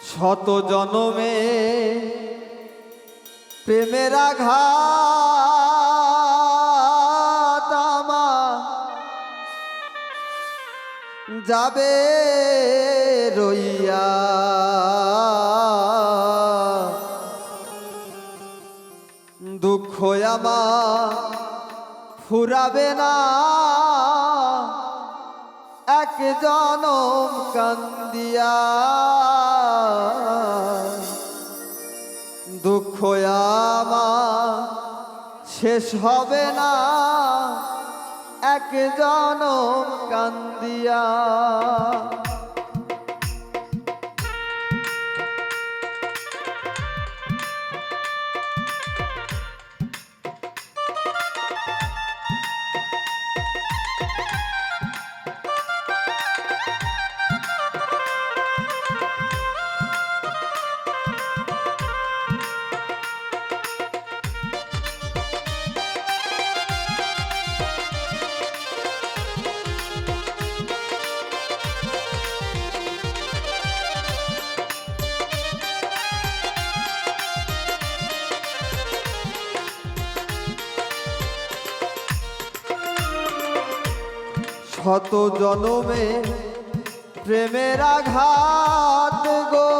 শত জনমে প্রেমের আঘাত যাবে রইয়া। দুঃখ আমার ফুরাবে না। এক জনম কান্দিয়া। দুঃখ আমার শেষ হবে না। এক জনম কান্দিয়া শত জনমে প্রেমের আঘাত গো।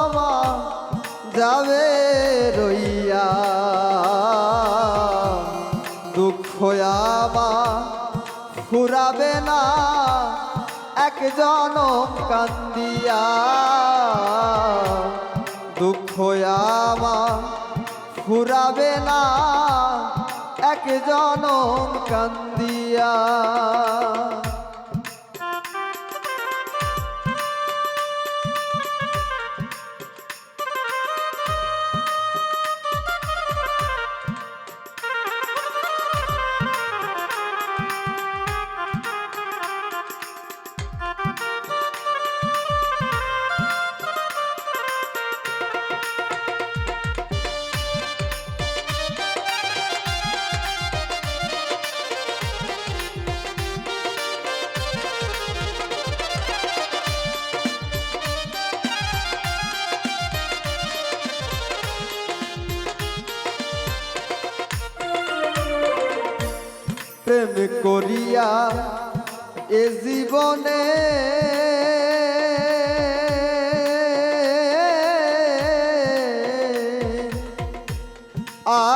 আমার যাবে রইয়া। দুঃখ আমার ফুরাবে না, এক জনম কান্দিয়া। দুঃখ আমার ফুরাবে না এক জনম কান্দিয়া। প্রেম করিয়া এ জীবনে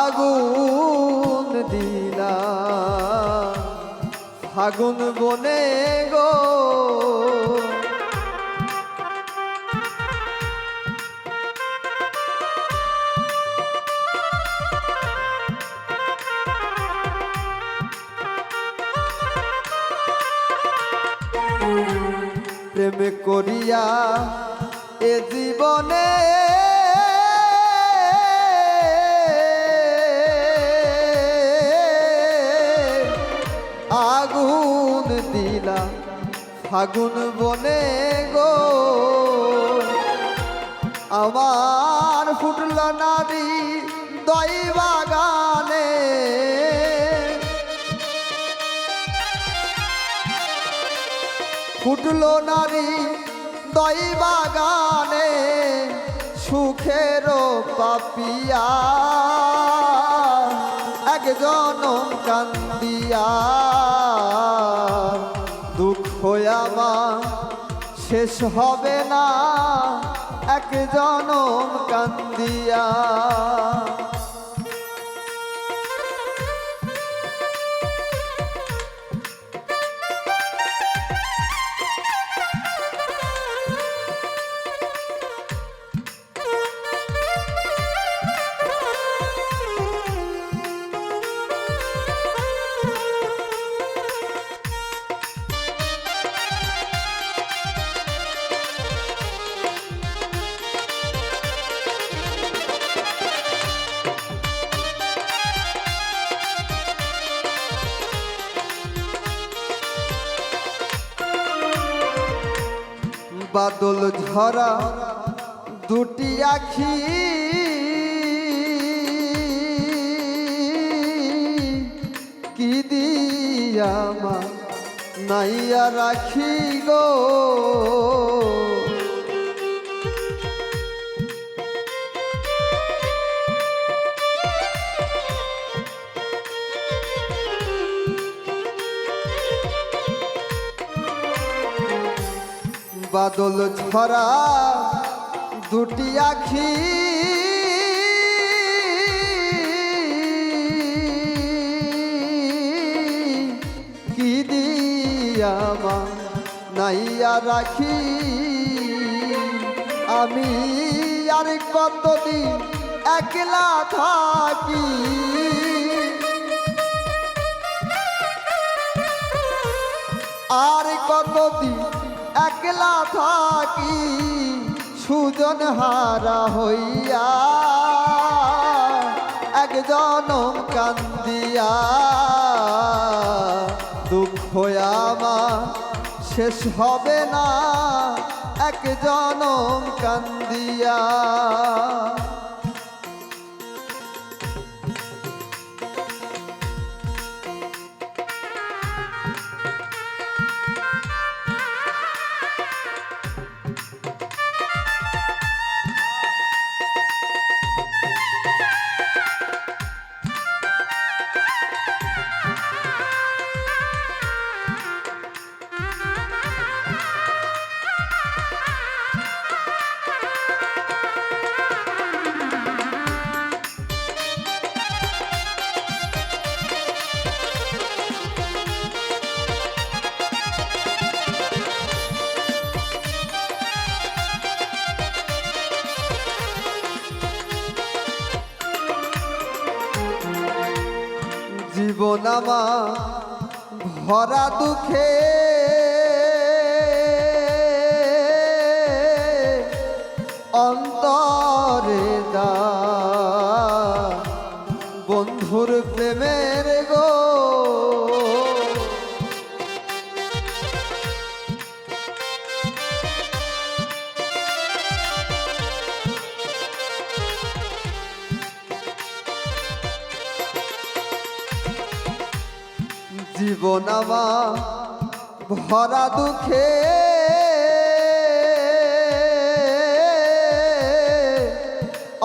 আগুন দিলা ফাগুন বনে গো। প্রেম করিয়া এ জীবনে আগুন দিলা ফাগুন বনে গো। আমার ফুটল নারী ফুটলো নারী দই বাগানে সুখের পাপিয়া। একজন কান্দিয়া, দুঃখ আমার শেষ হবে না। একজন কান্দিয়া। বাদল ঝরা দুটি আখি। কি দিয়া মা নাইয়া রাখি গো? বাদল ছড়া দুটি আখি। কি দিয়ামা নাইয়া রাখি? আমি আর কতদিন একলা থাকি? আর কতদিন একলা থাকি সুজন হারা হইয়া একজন কান্দিয়া। দুঃখ আমার শেষ হবে না একজন কান্দিয়া। জীবন ভরা দুঃখে জীবন আমার ভরা দুঃখে।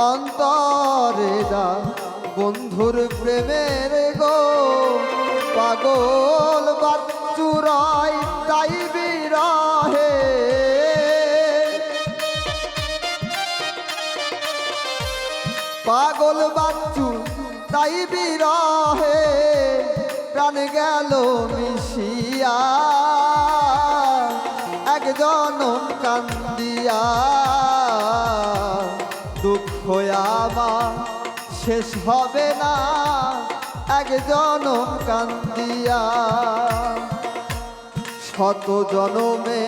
অন্তরে দা বন্ধুর প্রেমের গো, পাগল বাচ্চুরাই তাই বিরহে। পাগল বাচ্চু তাই বিরহে। প্রাণ গেল মিশিয়া, একজন কান্দিয়া। দুঃখ আমার শেষ হবে না, একজন কান্দিয়া। শত জনমে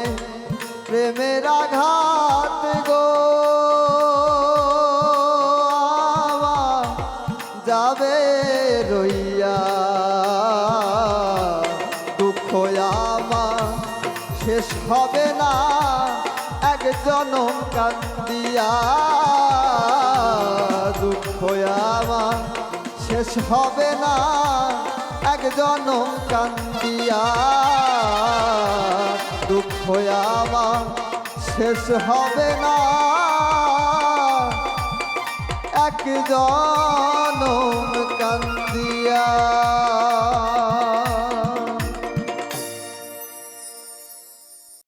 প্রেমের আঘাত গো। শেষ হবে না। এক জনম কান্দিয়া, দুঃখ আমার শেষ হবে না। এক জনম কান্দিয়া, দুঃখ আমার শেষ হবে না। এক জনম কান্দিয়া।